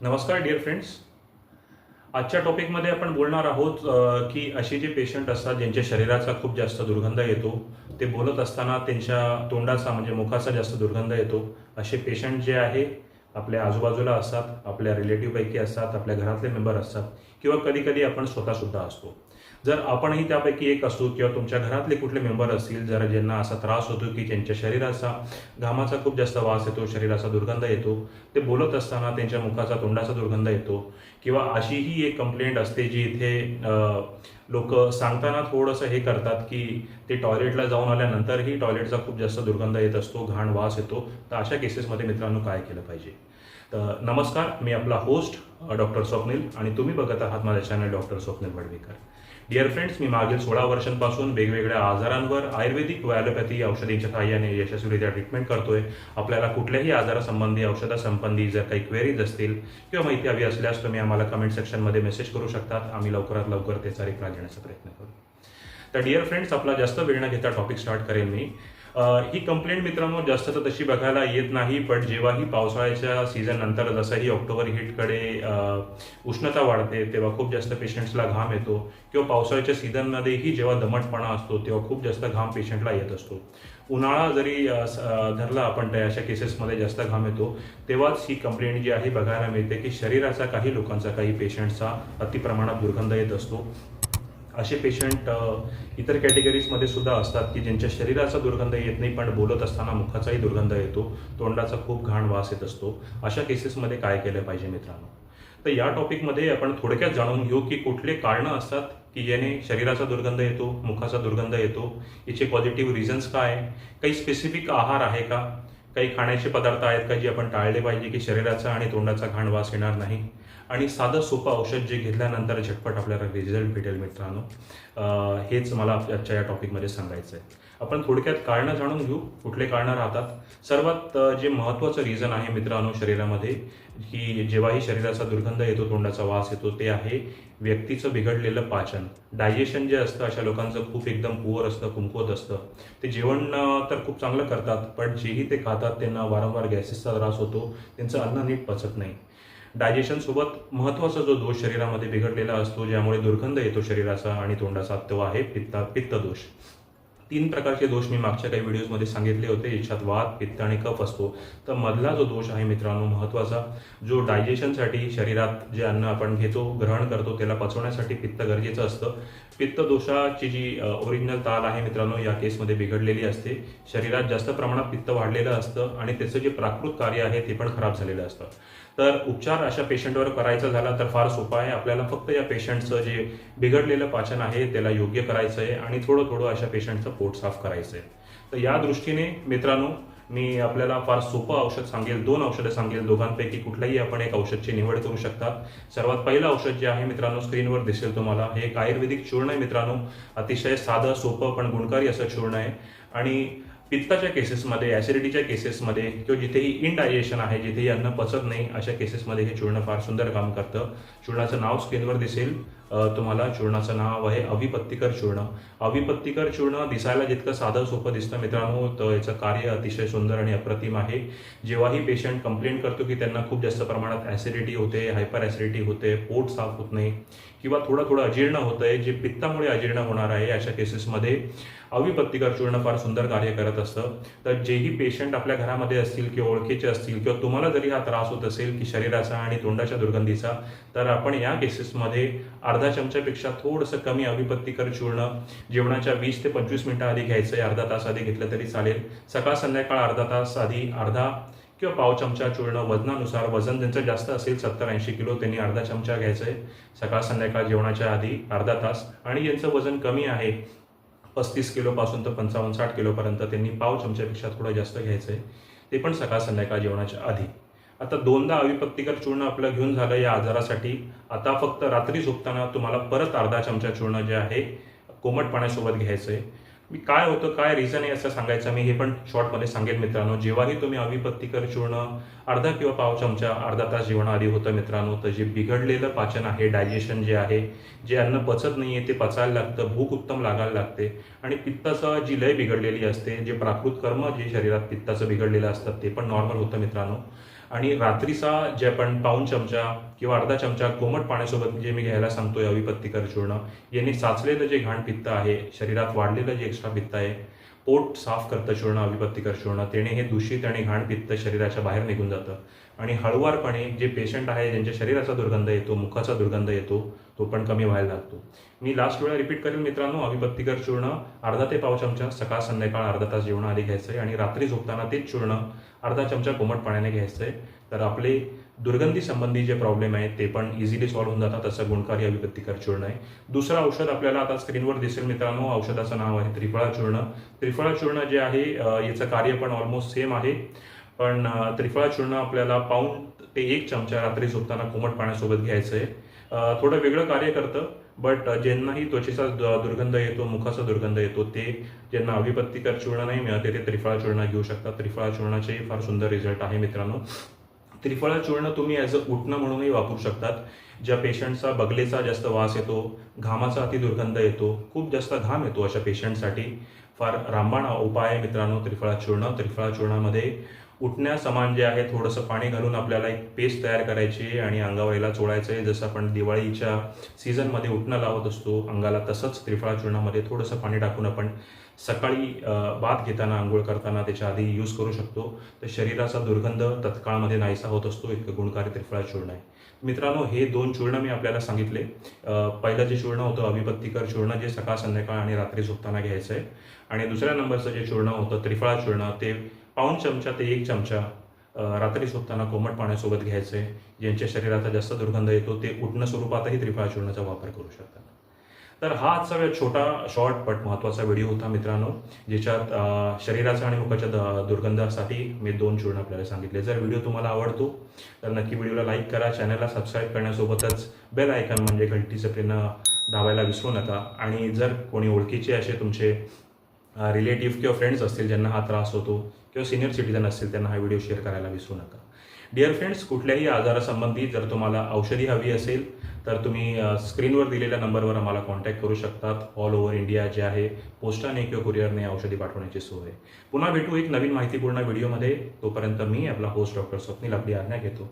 नमस्कार dear friends आजच्या टॉपिकमध्ये आपण बोलणार आहोत की असे जे पेशंट असतात ज्यांच्या शरीराचा खूप जास्त दुर्गंध येतो ते बोलत असताना त्यांच्या तोंडाचा म्हणजे मुखाचा जास्त दुर्गंध येतो. असे पेशंट जे आहे आपल्या आजूबाजूला असतात आपल्या रिलेटिव्हपैकी असतात आपल्या घरातले मेंबर असतात किंवा कधीकधी आपण स्वतःसुद्धा असतो. जर आपणही त्यापैकी एक असू किंवा तुमच्या घरातले कुठले मेंबर असतील जर ज्यांना असा त्रास होतो की ज्यांच्या शरीराचा घामाचा खूप जास्त वास येतो शरीराचा दुर्गंध येतो ते बोलत असताना त्यांच्या मुखाचा तोंडाचा दुर्गंध येतो किंवा अशीही एक कंप्लेंट असते जी इथे लोक सांगताना थोडंसं हे करतात की ते टॉयलेटला जाऊन आल्यानंतरही टॉयलेटचा खूप जास्त दुर्गंध येत असतो घाण वास येतो. तर अशा केसेसमध्ये मित्रांनो काय केलं पाहिजे? तर नमस्कार मी आपला होस्ट डॉक्टर स्वप्नील आणि तुम्ही बघत आहात माझ्या channel doctor Swapnil Wadvekar. Dear friends मी मागील सोळा वर्षांपासून वेगवेगळ्या आजारांवर आयुर्वेदिक व ॲलोपॅथी औषधींच्या सहाय्याने यशस्वीरित्या ट्रीटमेंट करतोय. आपल्याला कुठल्याही आजारासंबंधी औषधासंबंधी जर काही क्वेरीज असतील किंवा माहिती हवी असल्यास तुम्ही आम्हाला कमेंट सेक्शनमध्ये मेसेज करू शकतात. आम्ही लवकरात लवकर त्याचा रिप्लाय देण्याचा प्रयत्न करू. तर डिअर फ्रेंड्स आपला जास्त वेळ न घेता टॉपिक स्टार्ट करेन मी. ही कंप्लेंट मित्रांनो जास्त तर तशी बघायला येत नाही पण जेव्हाही पावसाळ्याच्या सीझन नंतर जसंही ऑक्टोबर हिटकडे उष्णता वाढते तेव्हा खूप जास्त पेशंट्सला घाम येतो. किंवा पावसाळ्याच्या सीझनमध्येही जेव्हा दमटपणा असतो तेव्हा खूप जास्त घाम पेशंटला येत असतो. उन्हाळा जरी धरला आपण त्या अशा केसेसमध्ये जास्त घाम येतो तेव्हाच ही कंप्लेंट जी आहे बघायला मिळते की शरीराचा काही लोकांचा काही पेशंटचा अतिप्रमाणात दुर्गंध येत असतो. असे पेशंट इतर कॅटेगरीजमध्ये सुद्धा असतात की ज्यांच्या शरीराचा दुर्गंध येत नाही पण बोलत असताना मुखाचाही दुर्गंध येतो तोंडाचा खूप घाण वास येत असतो. अशा केसेसमध्ये काय केलं पाहिजे मित्रांनो? तर या टॉपिकमध्ये आपण थोडक्यात जाणून घेऊ की कुठले कारणं असतात की ज्याने शरीराचा दुर्गंध येतो मुखाचा दुर्गंध येतो याचे पॉझिटिव्ह रिझन्स काय काही स्पेसिफिक आहार आहे का काही खाण्याचे पदार्थ आहेत का जे आपण टाळले पाहिजे की शरीराचा आणि तोंडाचा घाण वास येणार नाही? आणि साधं सोपं औषध जे घेतल्यानंतर झटपट आपल्याला रिझल्ट भेटेल मित्रांनो हेच मला आजच्या या टॉपिकमध्ये सांगायचं आहे आपण थोडक्यात कारणं जाणून घेऊ कुठले कारणं राहतात. सर्वात जे महत्त्वाचं रिझन आहे मित्रांनो शरीरामध्ये की जेव्हाही शरीराचा दुर्गंध येतो तोंडाचा वास येतो ते आहे व्यक्तीचं बिघडलेलं पाचन. डायजेशन जे असतं अशा लोकांचं खूप एकदम पुअर असतं कुमकुवत असतं. ते जेवण तर खूप चांगलं करतात पण जेही ते खातात त्यांना वारंवार गॅसेसचा त्रास होतो त्यांचं अन्न नीट पचत नाही. डायजेशन सोबत महत्त्वाचा जो दोष शरीरामध्ये बिघडलेला असतो ज्यामुळे दुर्गंध येतो शरीराचा आणि तोंडाचा तो आहे पित्ता पित्त दोष. तीन प्रकारचे दोष मी मागच्या काही व्हिडिओजमध्ये सांगितले होते. याच्यात वात पित्त आणि कफ असतो. तर मधला जो दोष आहे मित्रांनो महत्त्वाचा जो डायजेशनसाठी शरीरात जे अन्न आपण घेतो ग्रहण करतो त्याला पचवण्यासाठी पित्त गरजेचं असतं. पित्त दोषाची जी ओरिजिनल ताल आहे मित्रांनो या केसमध्ये बिघडलेली असते. शरीरात जास्त प्रमाणात पित्त वाढलेलं असतं आणि त्याचं जे प्राकृत कार्य आहे ते पण खराब झालेलं असतं. तर उपचार अशा पेशंटवर करायचा झाला तर फार सोपा आहे. आपल्याला फक्त या पेशंटचं जे बिघडलेलं पाचन आहे त्याला योग्य करायचं आहे आणि थोडं थोडं अशा पेशंटचं पोट साफ करायचं आहे तर या दृष्टीने मित्रांनो मी आपल्याला फार सोपं औषध सांगेल दोन औषधं सांगेल. दोघांपैकी कुठल्याही आपण एक औषधची निवड करू शकता. सर्वात पहिलं औषध जे आहे मित्रांनो स्क्रीनवर दिसेल तुम्हाला. हे एक आयुर्वेदिक चूर्ण आहे मित्रांनो. अतिशय साधं सोपं पण गुणकारी असं चूर्ण आहे. आणि पित्ताच्या केसेसमध्ये ॲसिडिटीच्या केसेसमध्ये किंवा जिथेही इनडायजेशन आहे जिथेही अन्न पचत नाही अशा केसेसमध्ये हे चूर्ण फार सुंदर काम करतं. चूर्णाचं नाव स्क्रीनवर दिसेल. तुम्हाला चूर्णाचं नाव आहे अविपत्तिकर चूर्ण. अविपत्तिकर चूर्ण दिसायला जितकं साधं सोपं दिसतं मित्रांनो तर याचं कार्य अतिशय सुंदर आणि अप्रतिम आहे. जेव्हाही पेशंट कंप्लेंट करतो की त्यांना खूप जास्त प्रमाणात ॲसिडिटी होते हायपर ॲसिडिटी होते पोट साफ होत नाही किंवा थोडं थोडं अजीर्ण होतं आहे जे पित्तामुळे अजीर्ण होणार आहे अशा केसेसमध्ये अविपत्तिकर चूर्ण फार सुंदर कार्य करत असतं. तर जेही पेशंट आपल्या घरामध्ये असतील किंवा ओळखीचे असतील किंवा तुम्हाला जरी हा त्रास होत असेल की शरीराचा आणि तोंडाच्या दुर्गंधीचा तर आपण या केसेसमध्ये अर्ध अर्धा चमच्यापेक्षा थोडंसं कमी अभिपत्तीकर चूर्ण जेवणाच्या वीस ते पंचवीस मिनिटं आधी घ्यायचं आहे अर्धा तास आधी घेतलं तरी चालेल. सकाळ संध्याकाळ अर्धा तास आधी अर्धा किंवा पाव चमचा चूर्ण वजनानुसार वजन ज्यांचं जास्त असेल सत्तर ऐंशी किलो त्यांनी अर्धा चमचा घ्यायचं आहे सकाळ संध्याकाळ जेवणाच्या आधी अर्धा तास. आणि ज्यांचं वजन कमी आहे पस्तीस किलोपासून तर पंचावन्न साठ किलोपर्यंत त्यांनी पाव चमच्यापेक्षा थोडं जास्त घ्यायचं आहे ते पण सकाळ संध्याकाळ जेवणाच्या आधी. आता दोनदा अविपत्तिकर चूर्ण आपलं घेऊन झालं या आजारासाठी. आता फक्त रात्री झोपताना तुम्हाला परत अर्धा चमचा चूर्ण जे आहे कोमट पाण्यासोबत घ्यायचं आहे मी काय होतं काय रिझन आहे असं सांगायचं मी हे पण शॉर्टमध्ये सांगेल मित्रांनो. जेव्हाही तुम्ही अविपत्तिकर चूर्ण अर्धा किंवा पाव चमचा अर्धा तास जेवणाआधी होतं मित्रांनो तर जे बिघडलेलं पाचन आहे डायजेशन जे आहे जे अन्न पचत नाही आहे ते पचायला लागतं भूक उत्तम लागायला लागते. आणि पित्ताचं जी लय बिघडलेली असते जे प्राकृत कर्म जे शरीरात पित्ताचं बिघडलेलं असतं ते पण नॉर्मल होतं मित्रांनो. आणि रात्रीचा जे आपण पाऊन चमचा किंवा अर्धा चमचा कोमट पाण्यासोबत जे मी घ्यायला सांगतोय अविपत्तीकर चूर्ण याने साचलेलं जे घाण पित्त आहे शरीरात वाढलेलं जे एक्स्ट्रा पित्त आहे पोट साफ करतं चूर्ण अविपत्तीकर चूर्ण त्याने हे दूषित आणि घाण पित्त शरीराच्या बाहेर निघून जातं. आणि हळुवारपणे जे पेशंट आहे ज्यांच्या शरीराचा दुर्गंध येतो मुखाचा दुर्गंध येतो तो पण कमी व्हायला लागतो. मी लास्ट वेळा रिपीट करेल मित्रांनो अविपत्तिकर चूर्ण अर्धा ते पाव चमचा सकाळ संध्याकाळ अर्धा तास जेवणाआधी घ्यायचं आहे आणि रात्री झोपताना तेच चूर्ण अर्धा चमचा कोमट पाण्याने घ्यायचं आहे तर आपले दुर्गंधी संबंधी जे प्रॉब्लेम आहेत ते पण इझिली सॉल्व्ह होऊन जातात असं गुणकारी अभिव्यक्तिकर चूर्ण आहे. दुसरं औषध आपल्याला आता स्क्रीनवर दिसेल मित्रांनो औषधाचं नाव आहे त्रिफळा चूर्ण. त्रिफळा चूर्ण जे आहे याचं कार्य पण ऑलमोस्ट सेम आहे. पण त्रिफळा चूर्ण आपल्याला पाऊन ते एक चमचा रात्री झोपताना कोमट पाण्यासोबत घ्यायचं आहे थोडं वेगळं कार्य करतं बट ज्यांनाही त्वचेचा दुर्गंध येतो मुखाचा दुर्गंध येतो ते ज्यांना अभिपत्तिकर चूर्ण नाही मिळत ते त्रिफळा चूर्ण घेऊ शकतात. त्रिफळा चूर्णाचे फार सुंदर रिझल्ट आहे मित्रांनो. त्रिफळा चूर्ण तुम्ही ॲज अ उठणं म्हणूनही वापरू शकतात. ज्या पेशंटचा बगलेचा जास्त वास येतो घामाचा अति दुर्गंध येतो खूप जास्त घाम येतो अशा पेशंटसाठी. फार रामबाण उपाय आहे मित्रांनो त्रिफळा चूर्ण. त्रिफळा चूर्णामध्ये उठण्या समान जे आहे थोडंसं पाणी घालून आपल्याला एक पेस्ट तयार करायची आहे आणि अंगावर याला चोळायचं आहे. जसं आपण दिवाळीच्या सीझनमध्ये उठणं लावत असतो अंगाला तसंच त्रिफळा चूर्णामध्ये थोडंसं पाणी टाकून आपण सकाळी अ, बाथ घेताना आंघोळ करताना त्याच्या आधी यूज करू शकतो. तर शरीराचा दुर्गंध तत्काळमध्ये नाहीसा होत असतो इतकं गुणकारी त्रिफळा चूर्ण आहे. मित्रांनो हे दोन चूर्ण मी आपल्याला सांगितले. पहिलं जे चूर्ण होतं अभिपत्तिकर चूर्ण जे सकाळ संध्याकाळ आणि रात्री झोपताना घ्यायचं आहे आणि दुसऱ्या नंबरचं जे चूर्ण होतं त्रिफळा चूर्ण ते पाऊण चमचा ते एक चमचा रात्री झोपताना कोमट पाण्यासोबत घ्यायचं आहे ज्यांच्या शरीराचा जास्त दुर्गंध येतो ते उठणं स्वरूपातही त्रिफळाचूर्णाचा वापर करू शकतात. तर हा आजचा छोटा शॉर्ट बट महत्त्वाचा व्हिडिओ होता मित्रांनो ज्याच्यात शरीराचा आणि मुखाच्या द- दुर्गंधासाठी मी दोन चूर्ण आपल्याला सांगितले. जर व्हिडिओ तुम्हाला आवडतो तर नक्की व्हिडिओला लाईक करा चॅनलला सबस्क्राईब करण्यासोबतच बेल आयकॉन म्हणजे घंटीचं पिन दाबायला विसरू नका. आणि जर कोणी ओळखीचे असे तुमचे रिलेटिव्ह किंवा फ्रेंड्स असतील ज्यांना हा त्रास होतो किंवा सिनियर सिटीजन असतील त्यांना हा व्हिडिओ शेअर करायला विसरू नका. डिअर फ्रेंड्स कुठल्याही आजारासंबंधी जर तुम्हाला औषधी हवी असेल तर तुम्ही स्क्रीनवर दिलेल्या नंबरवर आम्हाला कॉन्टॅक्ट करू शकतात. ऑल ओव्हर इंडिया जे आहे पोस्टाने किंवा कुरिअरने औषधी पाठवण्याची सोय आहे. पुन्हा भेटू एक नवीन माहितीपूर्ण व्हिडिओमध्ये तोपर्यंत मी आपला होस्ट डॉक्टर स्वप्नील आपली आज्ञा घेतो.